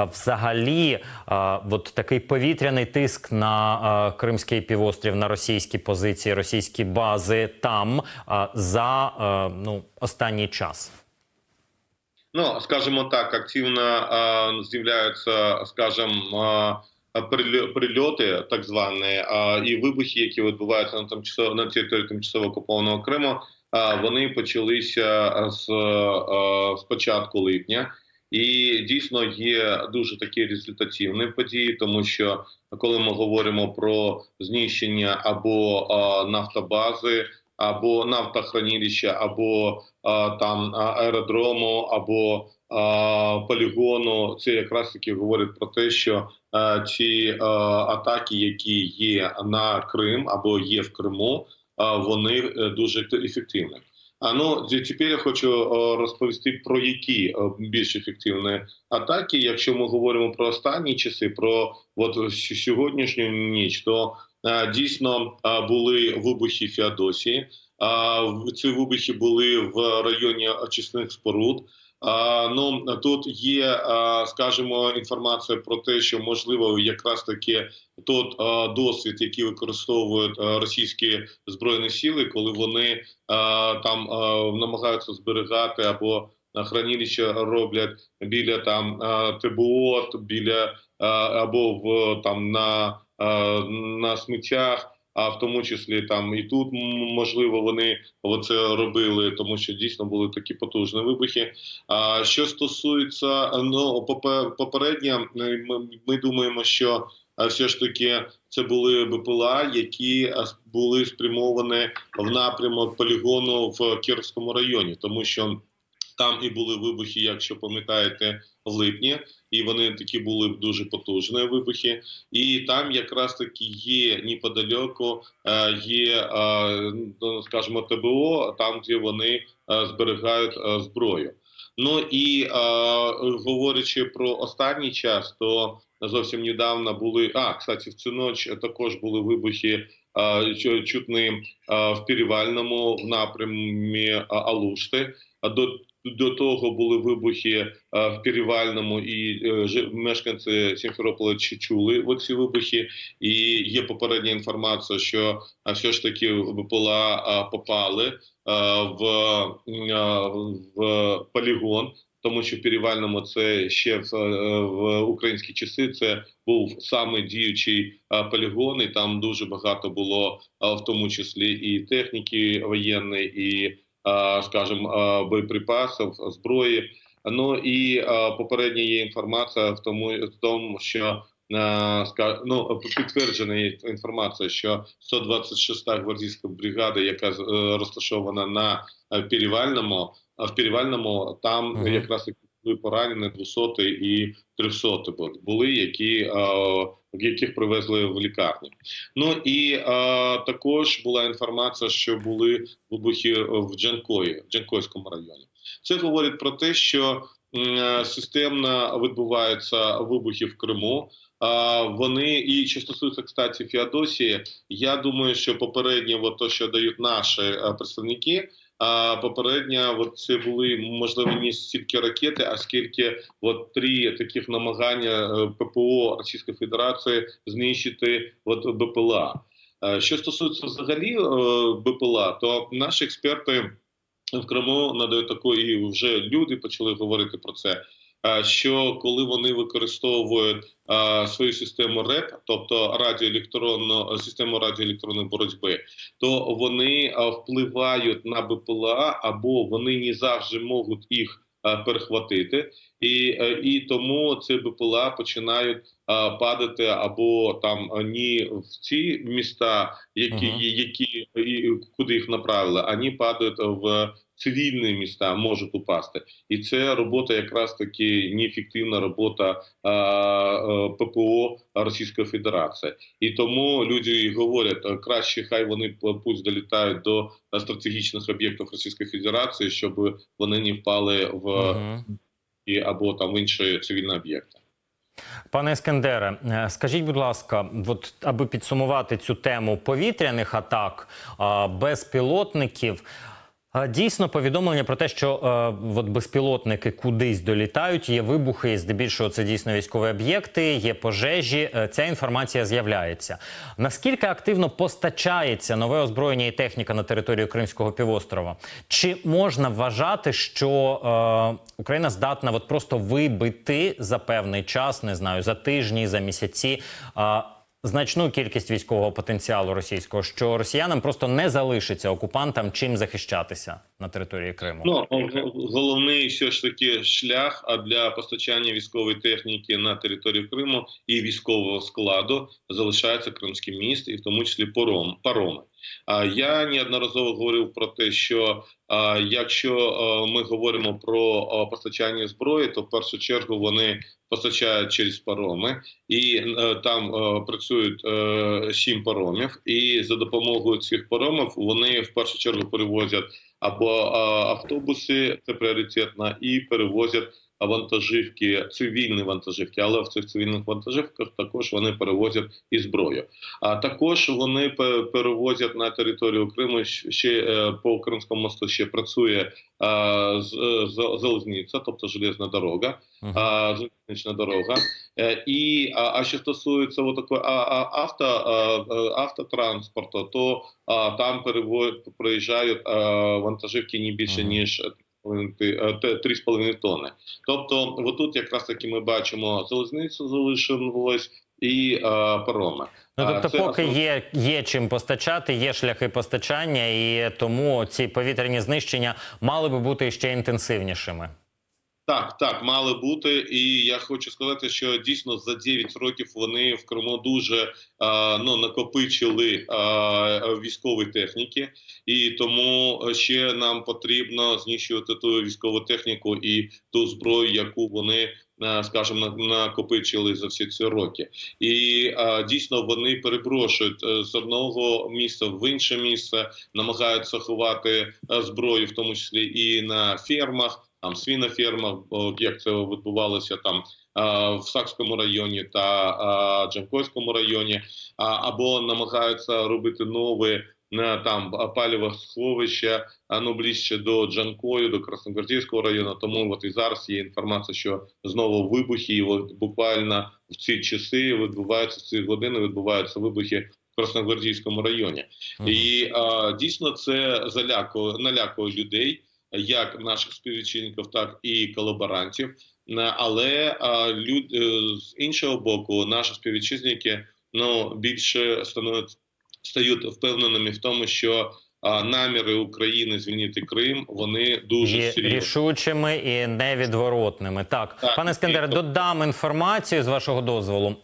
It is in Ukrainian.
А Взагалі, а, от такий повітряний тиск на а, Кримський півострів, на російські позиції, російські бази там а, за а, ну, останній час. Ну, скажімо так, активно з'являються, скажімо, прильоти, так звані, е, і вибухи, які відбуваються на тимчасово на території тимчасово окупованого Криму. вони почалися з, з початку липня, і дійсно є дуже такі результативні події, тому що коли ми говоримо про знищення або е, нафтобази, або нафтохранилища, або а, там аеродрому або а, полігону. Це якраз таки говорить про те, що а, ці а, атаки, які є на Крим або є в Криму, а, вони е, дуже ефективні. А ну тепер я хочу е, розповісти про які е, більш ефективні атаки. Якщо ми говоримо про останні часи, про от сьогоднішню ніч, то е, дійсно були вибухи Феодосії. Ці вибухи були в районі очисних споруд. Ну тут є, а, скажімо, інформація про те, що можливо якраз таки тот досвід, який використовують російські збройні сили, коли вони там намагаються зберігати або хранилища роблять біля там ТБО, біля або в там на, на сміттях а в тому числі там і тут можливо вони оце робили, тому що дійсно були такі потужні вибухи. А що стосується ну попе- попередньо, ми, ми думаємо, що все ж таки це були БПЛА, які були спрямовані в напрямок полігону в Кіровському районі, тому що там і були вибухи, якщо пам'ятаєте, в липні, і вони такі були дуже потужні вибухи. І там якраз таки є неподалеку, е, є, е, ну, скажімо, ТБО, там, де вони е, зберігають зброю. Ну і говорячи про останній час, то зовсім недавно були. А, кстати, в цю ніч також були вибухи. Чутні в Пірівальному в напрямі Алушти. До до того були вибухи е, в Пірівальному, і е, мешканці Сімферополя чули оці вибухи. І є попередня інформація, що е, все ж таки БПЛА попали в, в полігон. Тому що в Пірівальному це ще в, в українські часи це був саме діючий полігон, і там дуже багато було, в тому числі і техніки воєнної, і, скажімо, е, боєприпасів, зброї. Ну і е, попередня є інформація в тому, в тому що е, ну, підтверджена є інформація, що 126-та гвардійська бригада, яка е, розташована на е, Пірівальному, в Пірівальному там Мгм. якраз і були поранені 200 і 300 були, які е, яких привезли в лікарню. Ну і е, також була інформація, що були вибухи в Джанкої, в Джанкойському районі. Це говорить про те, що е, системно відбуваються вибухи в Криму. А, вони і що стосується кстати Феодосії, я думаю, що попередньо, то, що дають наші е, представники. А попередньо от це були можливо не стільки ракети, а скільки от три таких намагання е, ППО Російської Федерації знищити от БПЛА. Е, Що стосується взагалі е, БПЛА, то наші експерти в Криму надають такої, і вже люди почали говорити про це. Що коли вони використовують свою систему РЕП, тобто радіоелектронну систему радіоелектронної боротьби, то вони впливають на БПЛА або вони не завжди можуть їх перехватити, і, е, і тому ці БПЛА починають падати або там не в ці міста, які, які і куди їх направили, ані падають в цивільні міста, можуть упасти. І це робота якраз таки неефективна робота а, а, ППО Російської Федерації. І тому люди і говорять, е, краще хай вони п- пусть долітають до е, стратегічних об'єктів Російської Федерації, щоб вони не впали в і або там в інші цивільні об'єкти. Пане Ескендере, е, скажіть, будь ласка, от аби підсумувати цю тему повітряних атак, безпілотників. Дійсно, повідомлення про те, що е, от безпілотники кудись долітають, є вибухи, здебільшого це дійсно військові об'єкти, є пожежі. Е, Ця інформація з'являється. Наскільки активно постачається нове озброєння і техніка на територію Кримського півострова? Чи можна вважати, що е, Україна здатна от просто вибити за певний час, не знаю, за тижні, за місяці? е, значну кількість військового потенціалу російського, що росіянам просто не залишиться окупантам чим захищатися на території Криму. Ну головний все ж таки шлях а для постачання військової техніки на територію Криму і військового складу залишається Кримський міст, і в тому числі пором пароми. Я неодноразово говорив про те, що якщо ми говоримо про постачання зброї, то в першу чергу вони постачають через пароми, і е, там е, працюють е, сім паромів. І за допомогою цих паромів вони в першу чергу перевозять або автобуси, це пріоритетно, і перевозять вантажівки, цивільні вантажівки, але в цих цивільних вантажівках також вони перевозять і зброю. А також вони перевозять на територію Криму ще е, по Кримському мосту ще працює з, е, залізниця, тобто железна дорога, залізнична дорога. Е, І а, а що стосується такої авто, е, автотранспорту, то а, там а, вантажівки не більше ніж 3,5 тонни. Тобто, отут якраз таки ми бачимо залізницю залишилось і а, пароми. Ну тобто, це поки основ- є, є чим постачати, є шляхи постачання, і тому ці повітряні знищення мали би бути ще інтенсивнішими. Так, так, мали бути, і я хочу сказати, що дійсно за 9 років вони в Криму дуже а, ну накопичили а, військової техніки, і тому ще нам потрібно знищувати ту військову техніку і ту зброю, яку вони. Скажімо, накопичили за всі ці роки, і а, дійсно вони переброшують е, з одного місця в інше місце, намагаються ховати е, зброю, в тому числі і на фермах там свінофермах, о, як це відбувалося там в Сакському районі та Джанкойському районі, або намагаються робити нові на там паліве сховища, ну ближче до Джанкою, до Красногвардійського району. Тому от і зараз є інформація, що знову вибухи, і от буквально в ці часи відбуваються в ці години, відбуваються вибухи в Красногвардійському районі. І а, дійсно це залякує, налякує людей, як наших співвітчизників, так і колаборантів. Але люд, е, з іншого боку, наші співвітчизники ну, більше становлять, стають впевненими в тому, що наміри України звільнити Крим вони дуже серйозні. рішучими і невідворотними. Так, Так, пане Скандере, і- додам інформацію з вашого дозволу.